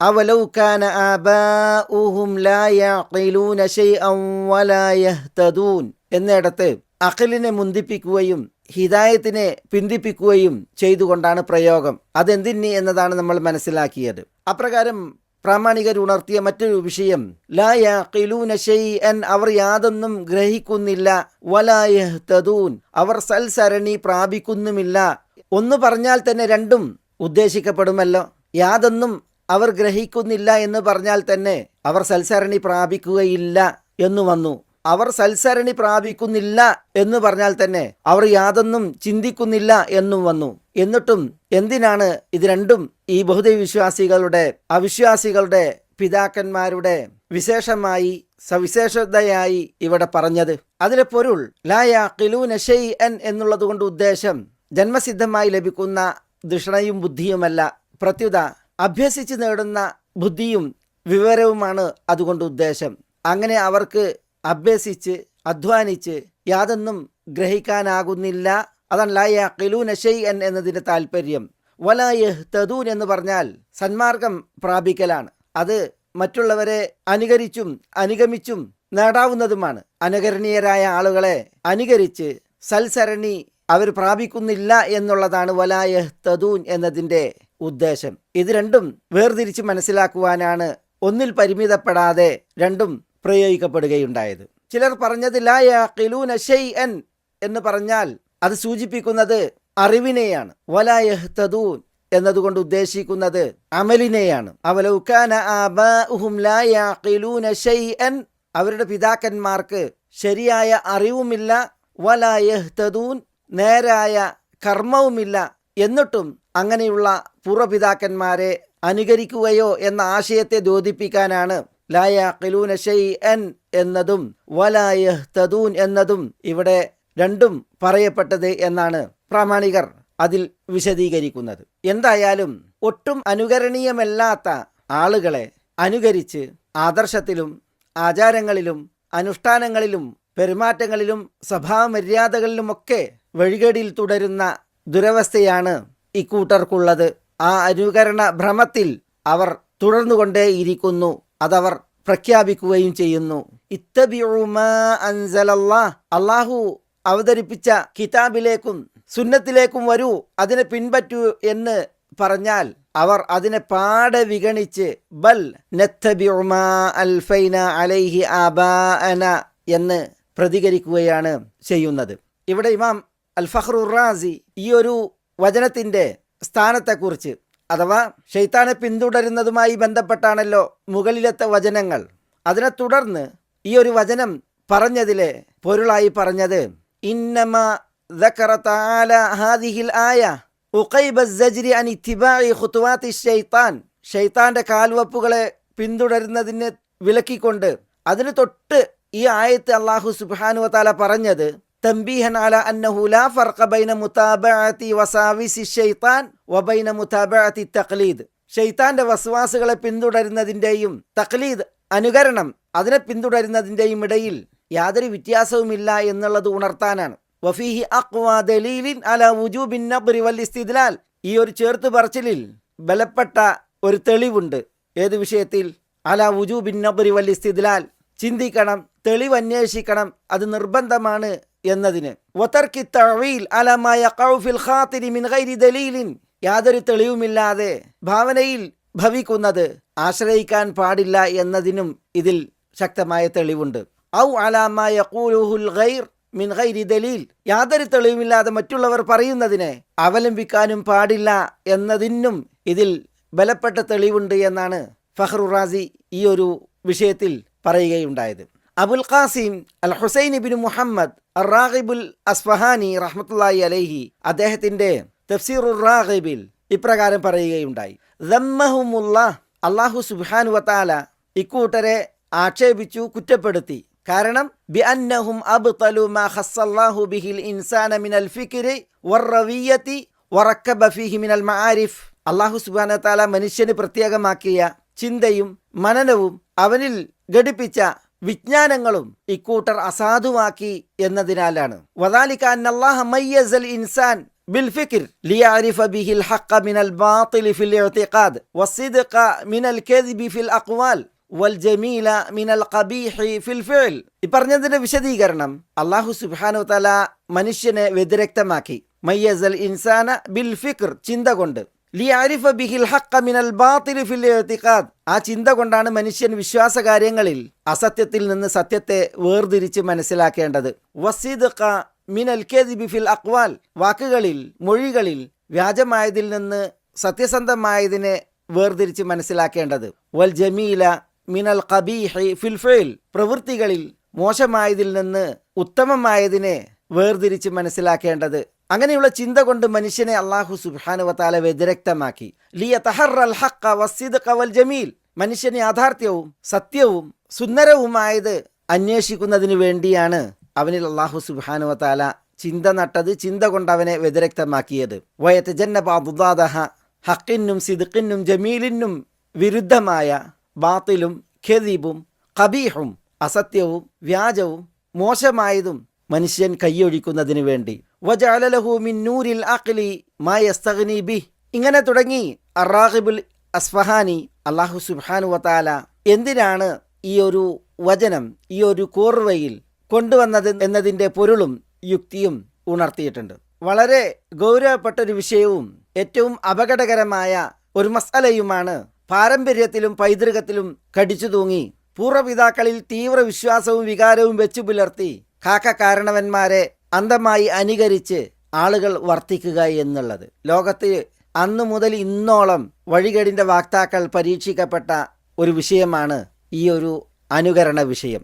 അവലൗ കാന ആബാഉഹും ലാ യഅഖിലൂന ശൈഅൻ വലാ യഹ്തദൂൻ എന്നിടത്ത് അഖലിനെ മുന്തിപ്പിക്കുകയും ഹിദായത്തിനെ പിന്തിപ്പിക്കുകയും ചെയ്തുകൊണ്ടാണ് പ്രയോഗം. അതെന്തിന് എന്നതാണ് നമ്മൾ മനസ്സിലാക്കിയത്. അപ്രകാരം പ്രാമാണികർ ഉണർത്തിയ മറ്റൊരു വിഷയം ലാ യഖിലൂന ഷൈഅൻ അവർ യാതൊന്നും ഗ്രഹിക്കുന്നില്ല വലാ യഹ്തദൂൻ അവർ സൽസരണി പ്രാപിക്കുന്നുമില്ല. ഒന്ന് പറഞ്ഞാൽ തന്നെ രണ്ടും ഉദ്ദേശിക്കപ്പെടുമല്ലോ. യാതൊന്നും അവർ ഗ്രഹിക്കുന്നില്ല എന്ന് പറഞ്ഞാൽ തന്നെ അവർ സൽസരണി പ്രാപിക്കുകയില്ല എന്നു വന്നു. അവർ സൽസരണി പ്രാപിക്കുന്നില്ല എന്ന് പറഞ്ഞാൽ തന്നെ അവർ യാതൊന്നും ചിന്തിക്കുന്നില്ല എന്നും വന്നു. എന്നിട്ടും എന്തിനാണ് ഇത് രണ്ടും ഈ ബഹുദൈവ വിശ്വാസികളുടെ അവിശ്വാസികളുടെ പിതാക്കന്മാരുടെ വിശേഷമായി സവിശേഷതയായി ഇവിടെ പറഞ്ഞത്? അതിലെ പൊരുൾ ലായാഖിലു നഷൈ എൻ എന്നുള്ളത് കൊണ്ട് ഉദ്ദേശം ജന്മസിദ്ധമായി ലഭിക്കുന്ന ദുഷണയും ബുദ്ധിയുമല്ല. പ്രത്യുത അഭ്യസിച്ച് നേടുന്ന ബുദ്ധിയും വിവരവുമാണ് അതുകൊണ്ട് ഉദ്ദേശം. അങ്ങനെ അവർക്ക് അഭ്യസിച്ച് അധ്വാനിച്ച് യാതൊന്നും ഗ്രഹിക്കാനാകുന്നില്ല. അതാണ് ലായ നഷൈ എൻ എന്നതിന്റെ താല്പര്യം വലായ തദൂൻ എന്ന് പറഞ്ഞാൽ സന്മാർഗം പ്രാപിക്കലാണ്. അത് മറ്റുള്ളവരെ അനുകരിച്ചും അനുഗമിച്ചും നേടാവുന്നതുമാണ്. അനുകരണീയരായ ആളുകളെ അനുകരിച്ച് സൽസരണി അവർ പ്രാപിക്കുന്നില്ല എന്നുള്ളതാണ് വലായ തദൂൻ എന്നതിന്റെ ഉദ്ദേശം. ഇത് രണ്ടും വേർതിരിച്ച് മനസ്സിലാക്കുവാനാണ് ഒന്നിൽ പരിമിതപ്പെടാതെ രണ്ടും പ്രയോഗിക്കപ്പെടുകയുണ്ടായത്. ചിലർ പറഞ്ഞത് എന്ന് പറഞ്ഞാൽ അത് സൂചിപ്പിക്കുന്നത് അറിവിനെയാണ്. വലായഹ് തദൂൻ എന്നതുകൊണ്ട് ഉദ്ദേശിക്കുന്നത് അമലിനെയാണ്. ആബാഉഹും അവരുടെ പിതാക്കന്മാർക്ക് ശരിയായ അറിവുമില്ല വലാ യഹ്തദൂൻ നേരായ കർമ്മവുമില്ല എന്നിട്ടും അങ്ങനെയുള്ള പൂർവപിതാക്കന്മാരെ അനുകരിക്കുകയോ എന്ന ആശയത്തെ ദ്യോതിപ്പിക്കാനാണ് ഷെയ് ഷൈഅൻ എന്നതും വലാ തദൂൻ എന്നതും ഇവിടെ രണ്ടും പറയപ്പെട്ടത് എന്നാണ് പ്രാമാണികർ അതിൽ വിശദീകരിക്കുന്നത്. എന്തായാലും ഒട്ടും അനുകരണീയമല്ലാത്ത ആളുകളെ അനുകരിച്ച് ആദർശത്തിലും ആചാരങ്ങളിലും അനുഷ്ഠാനങ്ങളിലും പെരുമാറ്റങ്ങളിലും സ്വഭാവമര്യാദകളിലുമൊക്കെ വഴികേടിയിൽ തുടരുന്ന ദുരവസ്ഥയാണ് ഇക്കൂട്ടർക്കുള്ളത് ആ അനുകരണ ഭ്രമത്തിൽ അവർ തുടർന്നുകൊണ്ടേയിരിക്കുന്നു. അതവർ പ്രഖ്യാപിക്കുകയും ചെയ്യുന്നു. അള്ളാഹു അവതരിപ്പിച്ച കിതാബിലേക്കും സുന്നത്തിലേക്കും വരൂ അതിനെ പിൻപറ്റൂ എന്ന് പറഞ്ഞാൽ അവർ അതിനെ പാടെ വിഗണിച്ച് ബൽ അലൈഹി ആബാഅന എന്ന് പ്രതികരിക്കുകയാണ് ചെയ്യുന്നത്. ഇവിടെ ഇമാം അൽ ഫഹ്റുറാസി ഈ ഒരു വചനത്തിന്റെ സ്ഥാനത്തെക്കുറിച്ച് അഥവാ ഷെയ്ത്താനെ പിന്തുടരുന്നതുമായി ബന്ധപ്പെട്ടാണല്ലോ മുകളിലത്തെ വചനങ്ങൾ. അതിനെ തുടർന്ന് ഈ ഒരു വചനം പറഞ്ഞതിലെ പൊരുളായി പറഞ്ഞത് ഇന്നമ ഹാദിഹിൽ ആയ ഷെയ്ത്താന്റെ കാൽവപ്പുകളെ പിന്തുടരുന്നതിന് വിലക്കിക്കൊണ്ട് അതിന് തൊട്ട് ഈ ആയത്ത് അള്ളാഹു സുബാനുവത്താല പറഞ്ഞത് തംബീഹൻ അല അന്നഹു ലാ ഫർഖ ബൈന മുതാബഅതി വസാവിസി ഷൈത്താൻ വബൈന മുതാബഅത്തി തഖ്ലീദ്. ഷെയ്ത്താന്റെ വസ്വാസുകളെ പിന്തുടരുന്നതിന്റെയും തഖ്ലീദ് അനുകരണം അതിനെ പിന്തുടരുന്നതിന്റെയും ഇടയിൽ യാതൊരു വ്യത്യാസവുമില്ല എന്നുള്ളത് ഉണർത്താനാണ്. വഫീഹി അഖ്വാ ദലീലിൻ അല വുജൂബിൻ നബ്രി വൽ ഇസ്തിദ്ലാൽ. ഈ ഒരു ചേർത്ത് പറച്ചിലിൽ ബലപ്പെട്ട ഒരു തെളിവുണ്ട്. ഏത് വിഷയത്തിൽ? അല വുജൂബിൻ നബ്രി വൽ ഇസ്തിദ്ലാൽ. ചിന്തിക്കണം തെളിവ് അന്വേഷിക്കണം അത് നിർബന്ധമാണ് എന്നതിന്. മിൻ ഗൈരി യാതൊരു തെളിവുമില്ലാതെ ഭാവനയിൽ ഭവിക്കുന്നത് ആശ്രയിക്കാൻ പാടില്ല എന്നതിനും ഇതിൽ ശക്തമായ തെളിവുണ്ട്. ഔ അലാമ യഖൂലുഹുൽ ഗൈർ മിൻ ഗൈരി ദലീൽ. യാതൊരു തെളിവുമില്ലാതെ മറ്റുള്ളവർ പറയുന്നതിനെ അവലംബിക്കാനും പാടില്ല എന്നതിനും ഇതിൽ ബലപ്പെട്ട തെളിവുണ്ട് എന്നാണ് ഫഹ്റു റാസി ഈ ഒരു വിഷയത്തിൽ പറയുകയുണ്ടായത്. Abul Qasim al Husain bin Muhammad ar Raghibul Asfahani റഹ്മത്തുള്ളാഹി അലൈഹി അദ്ദേഹത്തിന്റെ തഫ്സീറുർ റാഗിബിൽ ഇപ്രകാരം പറയുകയുണ്ടായി. ദമ്മഹുമുള്ള അള്ളാഹു സുബ്ഹാനു വതാല ഇക്കൂട്ടരെ ആക്ഷേപിച്ചു കുറ്റപ്പെടുത്തി. കാരണം ബി അന്നഹും അബ്തലു മാ ഖസ്സല്ലാഹു ബിഹിൽ ഇൻസാന മിനൽ ഫിക്രി വറവിയത്തി വറക്കബ ഫീഹി മിനൽ മആരിഫ്. അള്ളാഹു സുബ്ഹാനഹു വതാല മനുഷ്യനെ പ്രത്യേകമാക്കിയ ചിന്തയും മനനവും അവനിൽ ഘടിപ്പിച്ച വിജ്ഞാനങ്ങളും ഇക്കൂട്ടർ അസാധുവാക്കി എന്നതിനാലാണ് വദാലിക അന്നല്ലാഹ മയ്യസൽ ഇൻസാൻ بالفكر ليعرف به الحق من الباطل في الاعتقاد والصدق من الكذب في الأقوال والجميل من القبيح في الفعل ഈ പറഞ്ഞതിന്റെ വിശദീകരണം അള്ളാഹു സുബ്ഹാനു തല മനുഷ്യനെ വ്യതിരക്തമാക്കി മയ്യസൽ ഇൻസാന ബിൽ ഫിക്ർ ചിന്ത കൊണ്ട് ബിഹിൽ ഫിൽ ആ ചിന്ത കൊണ്ടാണ് മനുഷ്യൻ വിശ്വാസ കാര്യങ്ങളിൽ അസത്യത്തിൽ നിന്ന് സത്യത്തെ വേർതിരിച്ച് മനസ്സിലാക്കേണ്ടത്. ഫിൽ അക്വാൽ വാക്കുകളിൽ മൊഴികളിൽ വ്യാജമായതിൽ നിന്ന് സത്യസന്ധമായതിനെ വേർതിരിച്ച് മനസ്സിലാക്കേണ്ടത്. വൽ ജമീല മിനൽ ഖബീഹി ഫിൽ ഫെയിൽ പ്രവൃത്തികളിൽ മോശമായതിൽ നിന്ന് ഉത്തമമായതിനെ വേർതിരിച്ച് മനസ്സിലാക്കേണ്ടത്. അങ്ങനെയുള്ള ചിന്ത കൊണ്ട് മനുഷ്യനെ അള്ളാഹു സുബാനുവത്താല വ്യതിരക്തമാക്കി. ലിയ തഹറൽ ഹക്ക വസീദ് വൽ ജമീൽ. മനുഷ്യന് യാഥാർത്ഥ്യവും സത്യവും സുന്ദരവുമായത് അന്വേഷിക്കുന്നതിന് വേണ്ടിയാണ് അവനിൽ അള്ളാഹു സുബാനുവത്താല ചിന്ത നട്ടത് ചിന്ത കൊണ്ട് അവനെ വ്യതിരക്തമാക്കിയത്. വയത്ത് ജന്നബാദുദാദഹ ഹക്കിനും സിദുക്കിനും ജമീലിനും വിരുദ്ധമായ ബാത്തിലും ഖെദീബും കബീഹും അസത്യവും വ്യാജവും മോശമായതും മനുഷ്യൻ കൈയൊഴിക്കുന്നതിന് വേണ്ടി. ബി ഇങ്ങനെ തുടങ്ങി അറാഹിബുൽ അസ്ഫഹാനി അള്ളാഹു സുബാനു വത്താല എന്തിനാണ് ഈ ഒരു വചനം ഈ ഒരു കോർവയിൽ കൊണ്ടുവന്നത് എന്നതിന്റെ പൊരുളും യുക്തിയും ഉണർത്തിയിട്ടുണ്ട്. വളരെ ഗൗരവപ്പെട്ട ഒരു വിഷയവും ഏറ്റവും അപകടകരമായ ഒരു മസലയുമാണ് പാരമ്പര്യത്തിലും പൈതൃകത്തിലും കടിച്ചു തൂങ്ങി പൂർവപിതാക്കളിൽ തീവ്ര വിശ്വാസവും വികാരവും വെച്ചു പുലർത്തി കാക്ക കാരണവന്മാരെ അന്ധമായി അനുകരിച്ച് ആളുകൾ വർത്തിക്കുക എന്നുള്ളത്. ലോകത്ത് അന്നു മുതൽ ഇന്നോളം വഴികേടിന്റെ വാക്താക്കൾ പരീക്ഷിക്കപ്പെട്ട ഒരു വിഷയമാണ് ഈ ഒരു അനുകരണ വിഷയം.